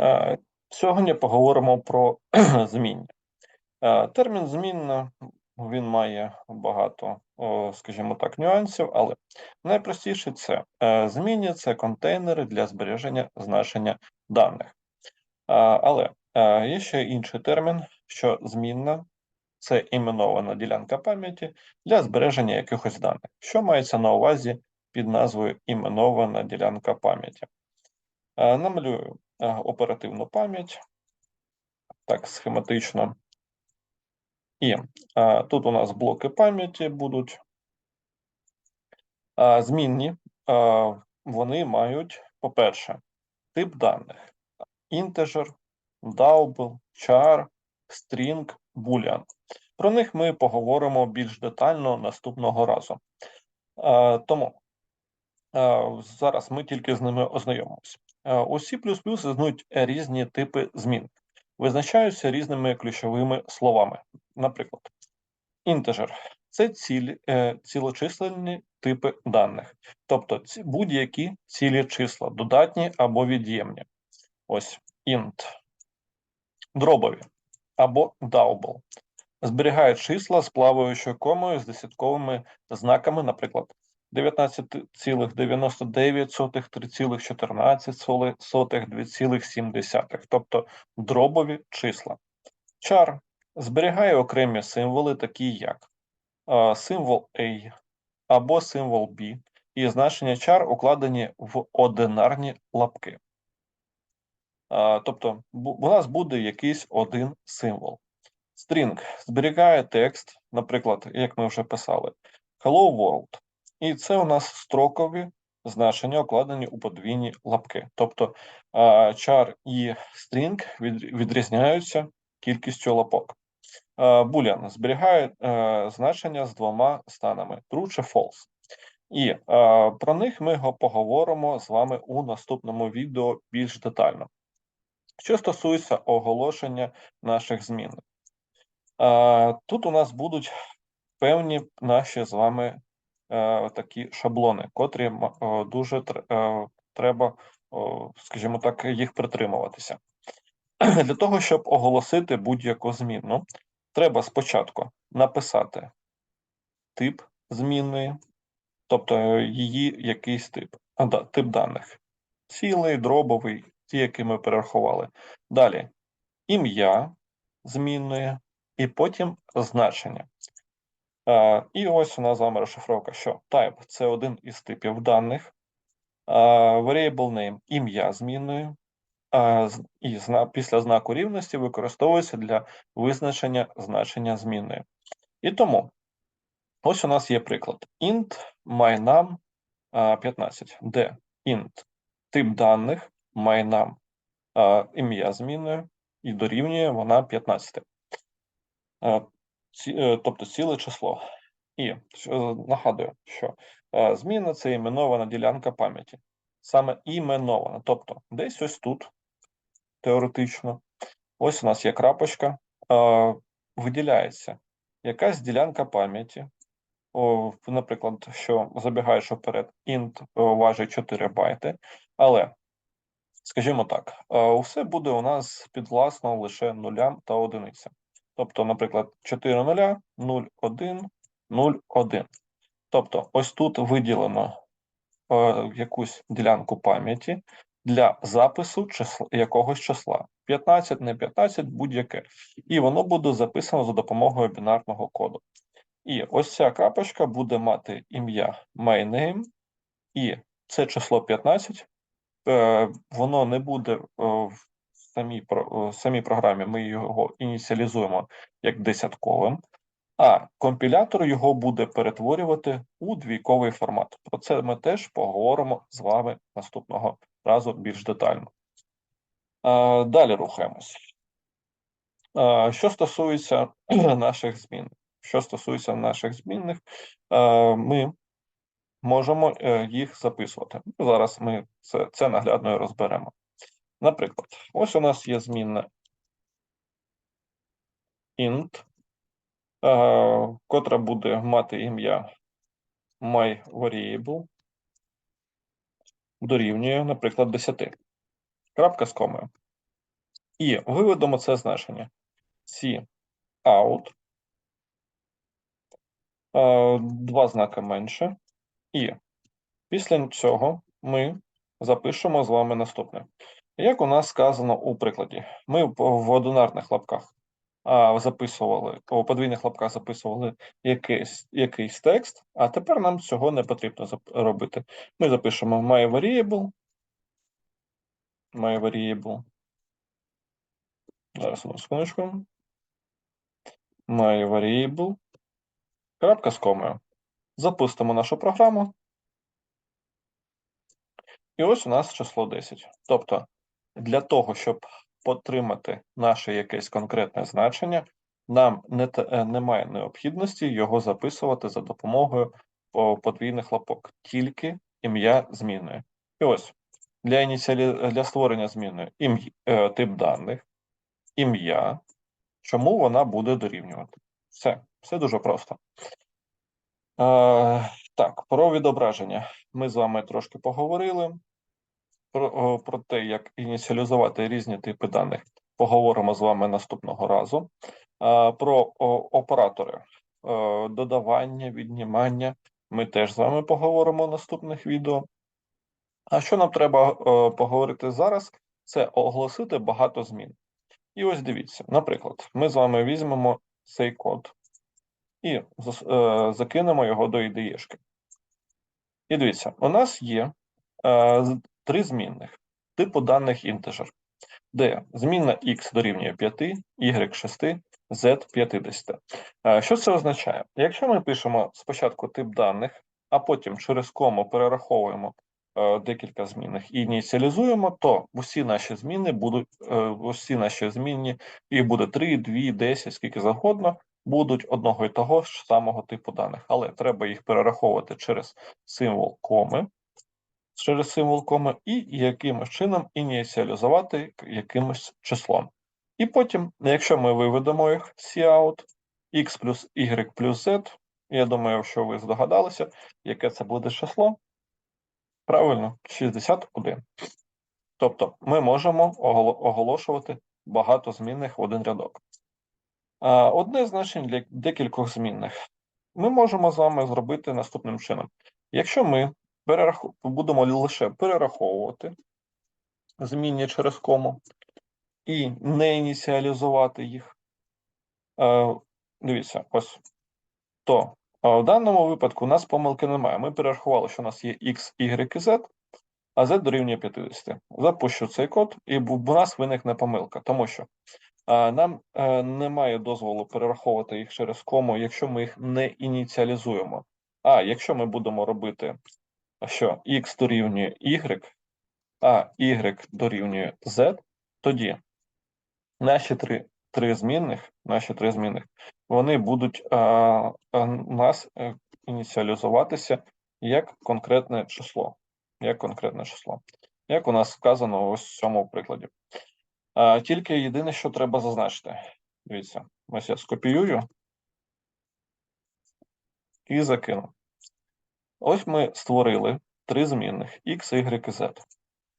Е, Сьогодні поговоримо про зміння. Е, Термін змінна він має багато, скажімо так, нюансів, але найпростіше це е, змінні це контейнери для збереження значення даних. Але є ще інший термін, що змінна це іменована ділянка пам'яті для збереження якихось даних. Що мається на увазі під назвою іменована ділянка пам'яті? Намалюю оперативну пам'ять, так, схематично. І е, тут у нас блоки пам'яті будуть. Е, Змінні, е, вони мають, по-перше, тип даних: integer, double, char, string, boolean. Про них ми поговоримо більш детально наступного разу. Е, Тому е, зараз ми тільки з ними ознайомимося. Е, У C++ існують різні типи змін, визначаються різними ключовими словами. Наприклад, інтежер це цілі, е, цілочисленні типи даних, тобто будь-які цілі числа, додатні або від'ємні. Ось int, дробові або double. Зберігають числа з плаваючою комою з десятковими знаками, наприклад, 19,99, 3,14, 2,7, тобто дробові числа. Char зберігає окремі символи, такі як символ A або символ B, і значення char укладені в одинарні лапки. Тобто у нас буде якийсь один символ. String зберігає текст, наприклад, як ми вже писали, Hello World. І це у нас строкові значення, укладені у подвійні лапки. Тобто char і string відрізняються кількістю лапок. Boolean зберігає е, значення з двома станами true чи false. І про них ми поговоримо з вами у наступному відео більш детально. Що стосується оголошення наших змін, тут у нас будуть певні наші з вами такі шаблони, котрі е, дуже е, треба, скажімо так, їх притримуватися. Для того, щоб оголосити будь-яку зміну, треба спочатку написати тип змінної, тобто е, її якийсь тип, а, да, тип даних. Цілий, дробовий, ті, які ми перерахували. Далі ім'я змінної, і потім значення. І ось у нас з вами розшифровка, що type – це один із типів даних, variable name – ім'я змінної, і після знаку рівності використовується для визначення значення змінної. І тому ось у нас є приклад int mynum 15, де int тип даних mynum ім'я змінної і дорівнює вона 15. Е, тобто ціле число. І нагадую, що е, зміна це іменована ділянка пам'яті. Саме іменована, тобто десь ось тут теоретично. Ось у нас є крапочка, е, виділяється якась ділянка пам'яті. Наприклад, що забігаєш вперед, int е, важить 4 байти, але, скажімо так, е, все буде у нас підвласно лише нулям та одиницям. Тобто, наприклад, 4 нуля, 0, 1, 0, 1. Тобто, ось тут виділено е, якусь ділянку пам'яті для запису числа, якогось числа. 15, не 15, будь-яке. І воно буде записано за допомогою бінарного коду. І ось ця крапочка буде мати ім'я myname, і це число 15. Е, воно не буде е, в самій, е, самій програмі, ми його ініціалізуємо як десятковим, а компілятор його буде перетворювати у двійковий формат. Про це ми теж поговоримо з вами наступного разу більш детально. Е, Далі рухаємось. Е, Що стосується наших змін, що стосується наших змінних, ми можемо їх записувати. Зараз ми це, це наглядно розберемо. Наприклад, ось у нас є змінна int, е, котра буде мати ім'я myVariable, дорівнює, наприклад, 10. Крапка з комою. І виведемо це значення. C out, е, два знаки менше. І після цього ми запишемо з вами наступне. Як у нас сказано у прикладі, ми в одинарних лапках записували, у подвійних лапках записували якийсь, якийсь текст, а тепер нам цього не потрібно робити. Ми запишемо my variable, my variable. Зараз одну секундочку. My variable. Крапка з комою. Запустимо нашу програму. І ось у нас число 10. Тобто, для того, щоб отримати наше якесь конкретне значення, нам не, е, немає необхідності його записувати за допомогою подвійних лапок, тільки ім'я змінної. І ось для ініціалі... для створення змінної ім'я, е, тип даних, ім'я, чому вона буде дорівнювати. Все, все дуже просто. Е, так, про відображення. Ми з вами трошки поговорили. Про, про те, як ініціалізувати різні типи даних, поговоримо з вами наступного разу. Про оператори е, додавання, віднімання. Ми теж з вами поговоримо в наступних відео. А що нам треба е, поговорити зараз? Це оголосити багато змін. І ось дивіться, наприклад, ми з вами візьмемо цей код і е, закинемо його до IDE-шки. І дивіться, у нас є три змінних типу даних інтежер, де змінна x дорівнює 5, y 6, z 50. Е, Що це означає? Якщо ми пишемо спочатку тип даних, а потім через кому перераховуємо е, декілька змінних і ініціалізуємо, то усі наші зміни будуть, е, усі наші змінні, їх буде 3, 2, 10, скільки завгодно, будуть одного і того ж самого типу даних, але треба їх перераховувати через символ коми, через символ коми і якимось чином ініціалізувати якимось числом. І потім, якщо ми виведемо їх cout, x плюс y плюс z, я думаю, що ви здогадалися, яке це буде число. Правильно, 61. Тобто ми можемо оголошувати багато змінних в один рядок. Одне з значень для декількох змінних ми можемо з вами зробити наступним чином. Якщо ми перераху... будемо лише перераховувати змінні через кому і не ініціалізувати їх, е, дивіться, ось то е, в даному випадку у нас помилки немає. Ми перерахували, що у нас є x, y і z, а z дорівнює 50. Запущу цей код, і у нас виникне помилка, тому що а, Нам е, немає дозволу перераховувати їх через кому, якщо ми їх не ініціалізуємо. А якщо ми будемо робити, що x дорівнює y, а y дорівнює z, тоді наші три, три змінних, наші три змінних, вони будуть а, а, нас е, ініціалізуватися як конкретне число. Як конкретне число. Як у нас сказано ось в цьому прикладі. А, Тільки єдине, що треба зазначити. Дивіться, ось я скопіюю і закину. Ось ми створили три змінних x, y і z.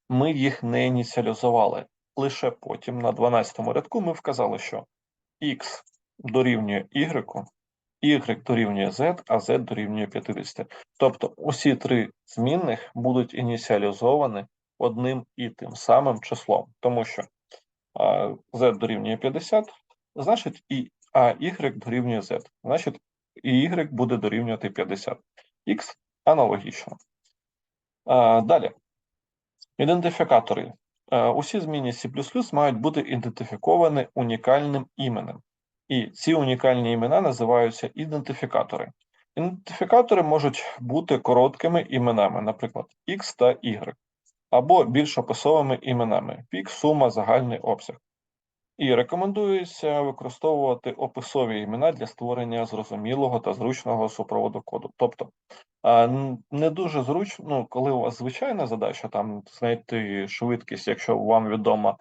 Ми їх не ініціалізували. Лише потім на 12 рядку ми вказали, що x дорівнює y, y дорівнює z, а z дорівнює 50. Тобто усі три змінних будуть ініціалізовані одним і тим самим числом, тому що z дорівнює 50, значить і а y дорівнює z, значить і y буде дорівнювати 50. X аналогічно. Далі. Ідентифікатори. Е, Усі змінні C++ мають бути ідентифіковані унікальним іменем. І ці унікальні імена називаються ідентифікатори. Ідентифікатори можуть бути короткими іменами, наприклад, X та Y, або більш описовими іменами пік, сума, загальний обсяг. І рекомендується використовувати описові імена для створення зрозумілого та зручного супроводу коду. Тобто не дуже зручно, ну, коли у вас звичайна задача, там знайти швидкість, якщо вам відома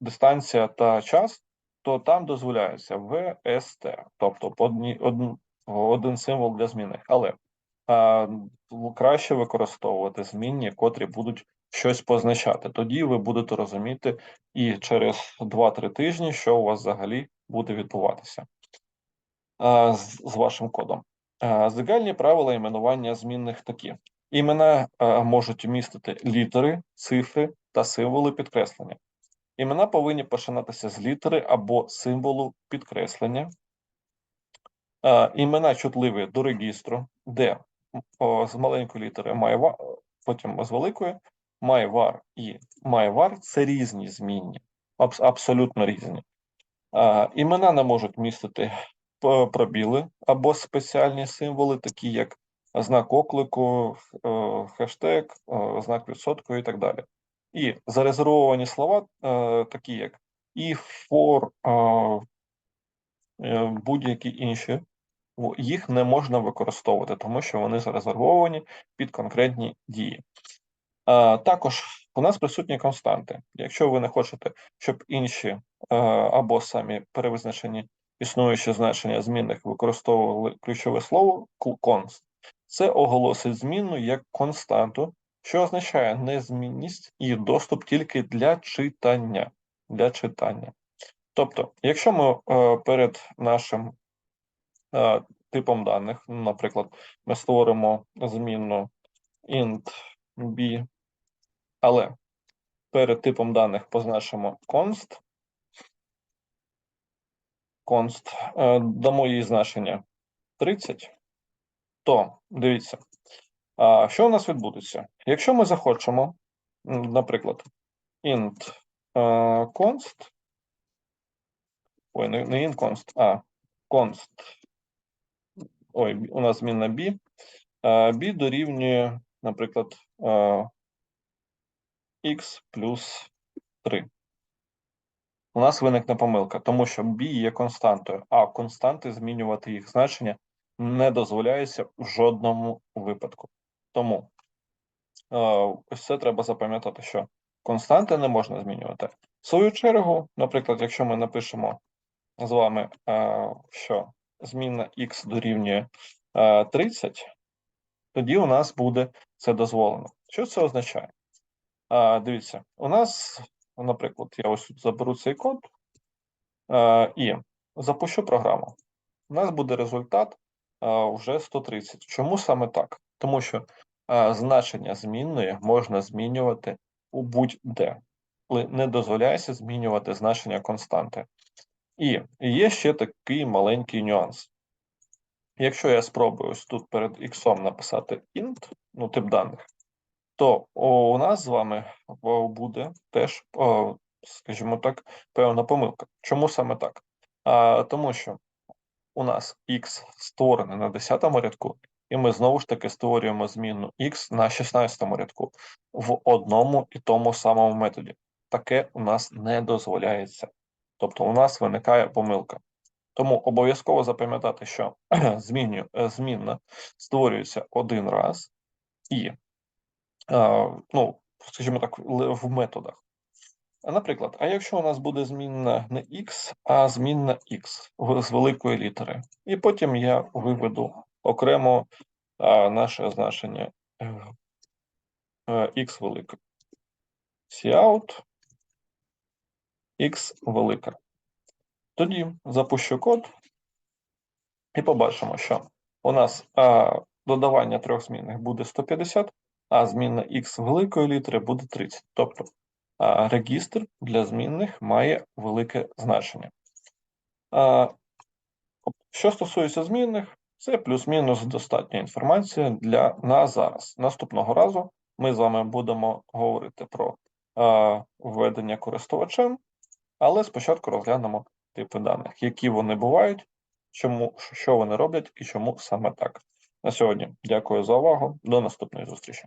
дистанція та час, то там дозволяється VST, тобто один, один символ для зміни. Але краще використовувати змінні, котрі будуть щось позначати. Тоді ви будете розуміти і через 2-3 тижні, що у вас взагалі буде відбуватися з, вашим кодом. Загальні правила іменування змінних такі. Імена можуть містити літери, цифри та символи підкреслення. Імена повинні починатися з літери або символу підкреслення. Імена чутливі до регістру, де з маленької літери майва, потім з великої майвар і майвар це різні змінні, абс- абсолютно різні. Е, Імена не можуть містити пробіли або спеціальні символи, такі як знак оклику, е, хештег, е, знак відсотку і так далі. І зарезервовані слова, е, такі як і for, будь-які інші, їх не можна використовувати, тому що вони зарезервовані під конкретні дії. А, також у нас присутні константи. Якщо ви не хочете, щоб інші е, або самі перевизначені існуючі значення змінних використовували ключове слово const, це оголосить змінну як константу, що означає незмінність і доступ тільки для читання. Для читання. Тобто, якщо ми е, перед нашим е, типом даних, наприклад, ми створимо змінну int b, але перед типом даних позначимо const, const, е, дамо їй значення 30, то дивіться, що у нас відбудеться? Якщо ми захочемо, наприклад, int е, const, ой, не, int const, а const, ой, у нас змінна b, е, b дорівнює, наприклад, е, x плюс 3. У нас виникне помилка, тому що b є константою, а константи змінювати їх значення не дозволяється в жодному випадку. Тому е, ось це треба запам'ятати, що константи не можна змінювати. В свою чергу, наприклад, якщо ми напишемо з вами, е, що змінна x дорівнює е, 30, тоді у нас буде це дозволено. Що це означає? А, дивіться, у нас, наприклад, я ось тут заберу цей код а, і запущу програму. У нас буде результат а, вже 130. Чому саме так? Тому що а, значення змінної можна змінювати у будь-де, не дозволяється змінювати значення константи. І є ще такий маленький нюанс. Якщо я спробую ось тут перед x написати int, ну тип даних, то у нас з вами буде теж, скажімо так, певна помилка. Чому саме так? А, тому що у нас x створене на 10 рядку, і ми знову ж таки створюємо зміну x на 16 рядку в одному і тому самому методі. Таке у нас не дозволяється. Тобто у нас виникає помилка. Тому обов'язково запам'ятати, що зміню, е, змінна створюється один раз і ну, скажімо так, в методах. Наприклад, а якщо у нас буде змінна не x, а змінна x з великої літери, і потім я виведу окремо наше значення е, е, x велике. Cout x велика. Тоді запущу код і побачимо, що у нас а, додавання трьох змінних буде 150, а змінна x великої літери буде 30. Тобто а, регістр для змінних має велике значення. А, що стосується змінних, це плюс-мінус достатня інформація для на зараз. Наступного разу ми з вами будемо говорити про а, введення користувачем, але спочатку розглянемо типи даних, які вони бувають, чому, що вони роблять і чому саме так. На сьогодні дякую за увагу. До наступної зустрічі.